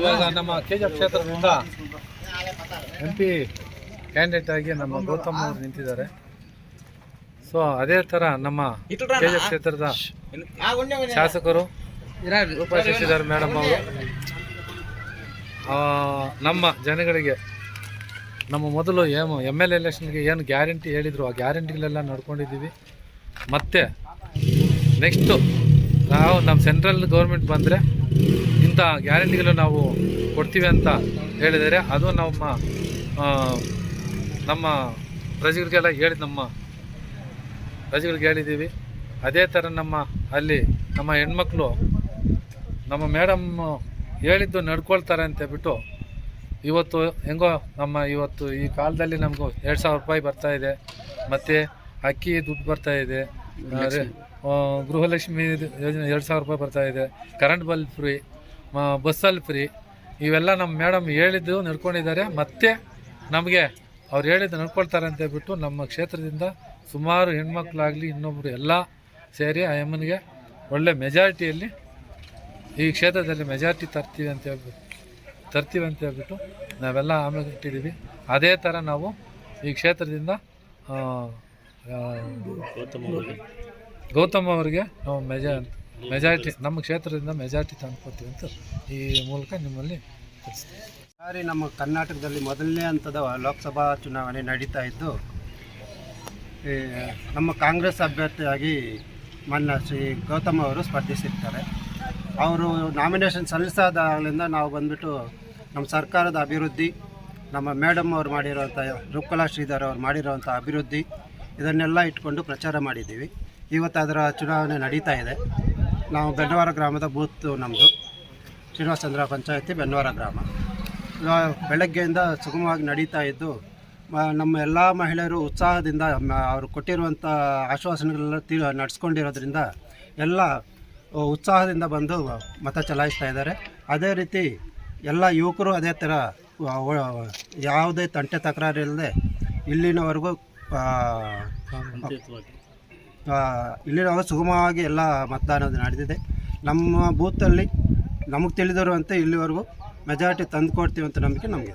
ಇವಾಗ ನಮ್ಮ K G F ಕ್ಷೇತ್ರದಿಂದ ಎಂ ಪಿ ಕ್ಯಾಂಡಿಡೇಟ್ ಆಗಿ ನಮ್ಮ ಗೌತಮ್ ಅವರು ನಿಂತಿದ್ದಾರೆ. ಸೊ ಅದೇ ಥರ ನಮ್ಮ ಕೆ ಜಿ ಎಫ್ ಕ್ಷೇತ್ರದ ಶಾಸಕರು ರೂಪಾ ಮೇಡಮ್ ಅವರು. ನಮ್ಮ ಜನಗಳಿಗೆ ನಮ್ಮ ಮೊದಲು ಏನು ಎಂ ಎಲ್ ಎಲೆಕ್ಷನ್ಗೆ ಏನು ಗ್ಯಾರಂಟಿ ಹೇಳಿದ್ರು, ಆ ಗ್ಯಾರಂಟಿಗಳೆಲ್ಲ ನಡ್ಕೊಂಡಿದ್ದೀವಿ. ಮತ್ತು ನೆಕ್ಸ್ಟು ನಾವು ನಮ್ಮ ಸೆಂಟ್ರಲ್ ಗೌರ್ಮೆಂಟ್ ಬಂದರೆ ಇಂಥ ಗ್ಯಾರಂಟಿಗಳು ನಾವು ಕೊಡ್ತೀವಿ ಅಂತ ಹೇಳಿದರೆ ಅದು ನಮ್ಮ ನಮ್ಮ ಪ್ರಜೆಗಳಿಗೆಲ್ಲ ಹೇಳಿ ನಮ್ಮ ಪ್ರಜೆಗಳಿಗೆ ಹೇಳಿದ್ದೀವಿ. ಅದೇ ಥರ ನಮ್ಮ ಅಲ್ಲಿ ನಮ್ಮ ಹೆಣ್ಮಕ್ಳು ನಮ್ಮ ಮೇಡಮ್ ಹೇಳಿದ್ದು ನಡ್ಕೊಳ್ತಾರೆ ಅಂತ ಹೇಳ್ಬಿಟ್ಟು ಇವತ್ತು ಹೆಂಗೋ ನಮ್ಮ ಇವತ್ತು ಈ ಕಾಲದಲ್ಲಿ ನಮಗೂ ಎರಡು ಸಾವಿರ ರೂಪಾಯಿ ಬರ್ತಾ ಇದೆ. ಮತ್ತು ಅಕ್ಕಿ ದುಡ್ಡು ಬರ್ತಾ ಇದೆ. ಆ, ರೇ- ಆ, ಗೃಹಲಕ್ಷ್ಮಿ ಯೋಜನೆ ಎರಡು ಸಾವಿರ ರೂಪಾಯಿ ಬರ್ತಾ ಇದೆ. ಕರೆಂಟ್ ಬಲ್ ಫ್ರೀ ಬಸ್ಸಲ್ಲಿ ಫ್ರೀ ಇವೆಲ್ಲ ನಮ್ಮ ಮೇಡಮ್ ಹೇಳಿದ್ದು ನಡ್ಕೊಂಡಿದ್ದಾರೆ. ಮತ್ತೆ ನಮಗೆ ಅವ್ರು ಹೇಳಿದ್ದು ನಡ್ಕೊಳ್ತಾರೆ ಅಂತ ಹೇಳ್ಬಿಟ್ಟು ನಮ್ಮ ಕ್ಷೇತ್ರದಿಂದ ಸುಮಾರು ಹೆಣ್ಮಕ್ಳಾಗಲಿ ಇನ್ನೊಬ್ಬರು ಎಲ್ಲ ಸೇರಿ ಆ ಎಮ್ಮನಿಗೆ ಒಳ್ಳೆ ಮೆಜಾರಿಟಿಯಲ್ಲಿ ಈ ಕ್ಷೇತ್ರದಲ್ಲಿ ಮೆಜಾರಿಟಿ ತರ್ತೀವಿ ಅಂತ ಹೇಳ್ಬಿಟ್ಟು, ತರ್ತೀವಿ ಅಂತ ಹೇಳ್ಬಿಟ್ಟು ನಾವೆಲ್ಲ ಆಮೇಲೆ ಇಟ್ಟಿದ್ದೀವಿ. ಅದೇ ಥರ ನಾವು ಈ ಕ್ಷೇತ್ರದಿಂದ ಗೌತಮ್ ಅವರಿಗೆ. ನಾವು ಮೆಜಾ ಮೆಜಾರಿಟಿ ನಮ್ಮ ಕ್ಷೇತ್ರದಿಂದ ಮೆಜಾರಿಟಿ ತಂದ್ಕೊಡ್ತೀವಿ ಅಂತ ಈ ಮೂಲಕ ನಿಮ್ಮಲ್ಲಿ ತಿಳಿಸ್ತೀವಿ ಸಾರಿ ನಮ್ಮ ಕರ್ನಾಟಕದಲ್ಲಿ ಮೊದಲನೇ ಹಂತದ ಲೋಕಸಭಾ ಚುನಾವಣೆ ನಡೀತಾ ಇದ್ದು ಈ ನಮ್ಮ ಕಾಂಗ್ರೆಸ್ ಅಭ್ಯರ್ಥಿಯಾಗಿ ಮನ್ನ ಶ್ರೀ ಗೌತಮ್ ಅವರು ಸ್ಪರ್ಧಿಸಿರ್ತಾರೆ. ಅವರು ನಾಮಿನೇಷನ್ ಸಲ್ಲಿಸಾದಾಗಲಿಂದ ನಾವು ಬಂದ್ಬಿಟ್ಟು ನಮ್ಮ ಸರ್ಕಾರದ ಅಭಿವೃದ್ಧಿ ನಮ್ಮ ಮೇಡಮ್ ಅವ್ರು ಮಾಡಿರುವಂಥ ರೂಪಕಲಾ ಶ್ರೀಧರ್ ಅವ್ರು ಮಾಡಿರೋವಂಥ ಅಭಿವೃದ್ಧಿ ಇದನ್ನೆಲ್ಲ ಇಟ್ಕೊಂಡು ಪ್ರಚಾರ ಮಾಡಿದ್ದೀವಿ. ಇವತ್ತು ಅದರ ಚುನಾವಣೆ ನಡೀತಾ ಇದೆ. ನಾವು ಬೆನ್ನವಾರ ಗ್ರಾಮದ ಬೂತ್ ನಮ್ಮದು ಶ್ರೀನಿವಾಸಚಂದ್ರ ಪಂಚಾಯತಿ ಬೆನ್ನವಾರ ಗ್ರಾಮ. ಬೆಳಗ್ಗೆಯಿಂದ ಸುಗಮವಾಗಿ ನಡೀತಾ ಇದ್ದು ನಮ್ಮ ಎಲ್ಲ ಮಹಿಳೆಯರು ಉತ್ಸಾಹದಿಂದ ಅವರು ಕೊಟ್ಟಿರುವಂಥ ಆಶ್ವಾಸನೆಗಳೆಲ್ಲ ತಿ, ನಡೆಸ್ಕೊಂಡಿರೋದ್ರಿಂದ ಎಲ್ಲ ಉತ್ಸಾಹದಿಂದ ಬಂದು ಮತ ಚಲಾಯಿಸ್ತಾ ಇದ್ದಾರೆ. ಅದೇ ರೀತಿ ಎಲ್ಲ ಯುವಕರು ಅದೇ ಥರ ಯಾವುದೇ ತಂಟೆ ತಕರಾರು ಇಲ್ಲದೆ ಇಲ್ಲಿನವರೆಗೂ ಇಲ್ಲಿನವರೆಗೂ ಸುಗಮವಾಗಿ ಎಲ್ಲ ಮತದಾನ ನಡೆದಿದೆ. ನಮ್ಮ ಬೂತಲ್ಲಿ ನಮಗೆ ತಿಳಿದಿರುವಂತೆ ಇಲ್ಲಿವರೆಗೂ ಮೆಜಾರಿಟಿ ತಂದು ಕೊಡ್ತೀವಿ ಅಂತ ನಂಬಿಕೆ ನಮಗೆ